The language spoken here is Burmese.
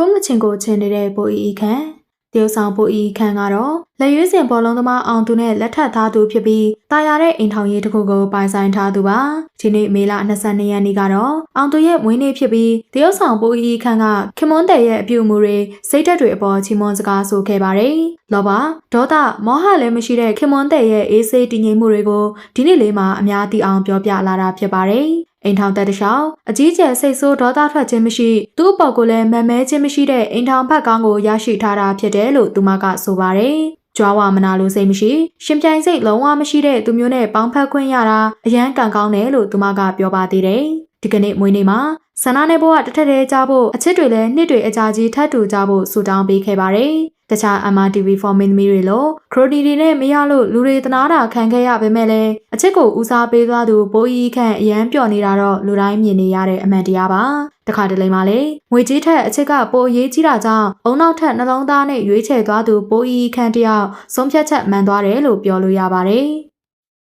ကိုမချင်ကိုချင်နေတဲ့ပိုအီခန့်တရုတ်ဆောင်ပိုအီခန့်ကတော့လက်ရွေးစင်ဘောလုံးသမားအောင်သူနဲ့လက်ထပ်ထားသူဖြစ်ပြီးတာယာတဲ့အိမ်ထောင်ရေးတစ်ခုကိုပိုင်ဆိုင်ထားသူပါဒီနေ့မေလ22ရက်နေ့ကတော့အောင်သူရဲ့မွေးနေ့ဖြစ်ပြီးတရုတ်ဆောင်ပိုအီခန့်ကခင်မွန်းတဲ့ရဲ့အပြုအမူတွေစိတ်ဓာတ်တွေအပေါ်ချီးမွမ်းစကားဆိုခဲ့ပါတယ်လောဘဒေါသမောဟလည်းမရှိတဲ့ခင်မွန်းတဲ့ရဲ့အေးဆေးတည်ငြိမ်မှုတွေကိုဒီနေ့လေးမှာအများသိအောင်ပြောပြလာတာဖြစ်ပါတယ် အိမ်ထောင်တက်တလျှောက်အကြီးကျယ်စိတ်ဆိုးဒေါသထွက်ခြင်းမရှိသူ့အပေါ်ကိုလည်းမမဲခြင်းမရှိတဲ့အိမ်ထောင်ဖက်ကောင်းကိုရရှိထားတာဖြစ်တယ်လို့သူမကဆိုပါတယ်။ကြွားဝမနာလို့စိတ်မရှိရှင်ပြိုင်စိတ်လုံးဝမရှိတဲ့သူမျိုးနဲ့ပေါင်းဖက်ခွင့်ရတာအရန်ကံကောင်းတယ်လို့သူမကပြောပါသေးတယ်။ဒီကနေ့မွေးနေ့မှာဆန္ဒနဲ့ဘဝတစ်ထက်တည်းကြဖို့အချစ်တွေလည်းနှစ်တွေအကြာကြီးထပ်တူကြဖို့ဆူတောင်းပေးခဲ့ပါတယ်။ တခြား MRTV for Minmi တွေလိုခရိုနီတွေနဲ့မရလို့လူတွေတနာတာခံခဲ့ရပေမဲ့လည်းအချစ်ကိုဦးစားပေးသွားသူဘိုးကြီးခန့်အရန်ပျော်နေတာတော့လူတိုင်းမြင်နေရတဲ့အမှန်တရားပါတခါတလေမှလေငွေကြီးထက်အချစ်ကပိုအရေးကြီးတာကြောင့်အုံနောက်ထက်နှလုံးသားနဲ့ရွေးချယ်သွားသူဘိုးကြီးခန့်တယောက်ဆုံးဖြတ်ချက်မှန်သွားတယ်လို့ပြောလို့ရပါတယ်